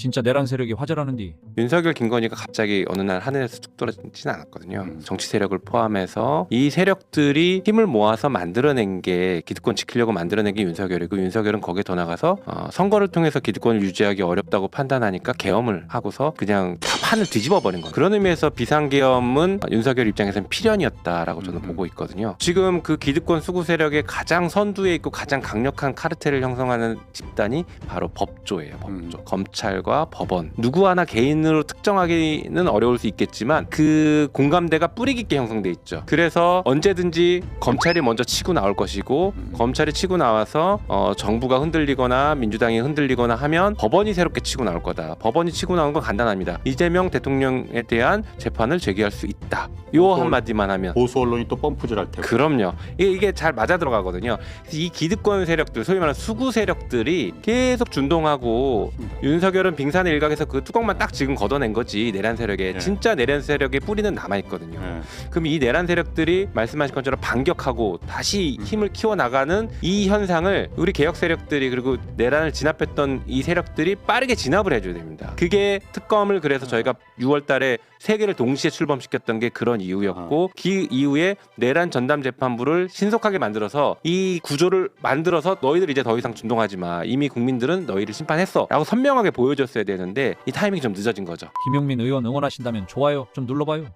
진짜 내란 세력이 화제라는디. 윤석열 김건희가 갑자기 어느 날 하늘에서 뚝 떨어지진 않았거든요. 음. 정치 세력을 포함해서 이 세력들이 힘을 모아서 만들어낸 게 기득권 지키려고 만들어낸 게 윤석열이고 윤석열은 거기에 더 나가서 어, 선거를 통해서 기득권을 유지하기 어렵다고 판단하니까 계엄을 하고서 그냥 다 판을 뒤집어 버린 거예요. 그런 의미에서 비상계엄은 윤석열 입장에서는 필연이었다라고 저는 음. 보고 있거든요. 지금 그 기득권 수구 세력의 가장 선두에 있고 가장 강력한 카르텔을 형성하는 집단이 바로 법조예요. 법조. 음. 검찰과 법원. 누구 하나 개인으로 특정하기는 어려울 수 있겠지만 그 공감대가 뿌리 깊게 형성돼 있죠. 그래서 언제든지 검찰이 먼저 치고 나올 것이고 음. 검찰이 치고 나와서 어, 정부가 흔들리거나 민주당이 흔들리거나 하면 법원이 새롭게 치고 나올 거다. 법원이 치고 나온 건 간단합니다. 이재명 대통령에 대한 재판을 제기할 수 있다. 요또 한마디만 하면 보수 언론이 또 펌프질할 테고. 그럼요. 이게, 이게 잘 맞아 들어가거든요. 그래서 이 기득권 세력들, 소위 말하는 수구 세력들이 계속 준동하고 음. 윤석열은 빙산의 일각에서 그 뚜껑만 딱 지금 걷어낸 거지 내란 세력에 네. 진짜 내란 세력의 뿌리는 남아 있거든요. 예. 그럼 이 내란 세력들이 말씀하신 것처럼 반격하고 다시 음. 힘을 키워 나가는 이 현상을 우리 개혁 세력들이 그리고 내란을 진압했던 이 세력들이 빠르게 진압을 해줘야 됩니다. 그게 특검을 그래서 저희가 6월달에 세 개를 동시에 출범시켰던 게 그런 이유였고 그 이후에 내란 전담 재판부를 신속하게 만들어서 이 구조를 만들어서 너희들 이제 더 이상 준동하지 마. 이미 국민들은 너희를 심판했어라고 선명하게 보여줬어야 되는데 이 타이밍이 좀 늦어진 거죠. 김용민 의원 응원하신다면 좋아요 좀 눌러봐요.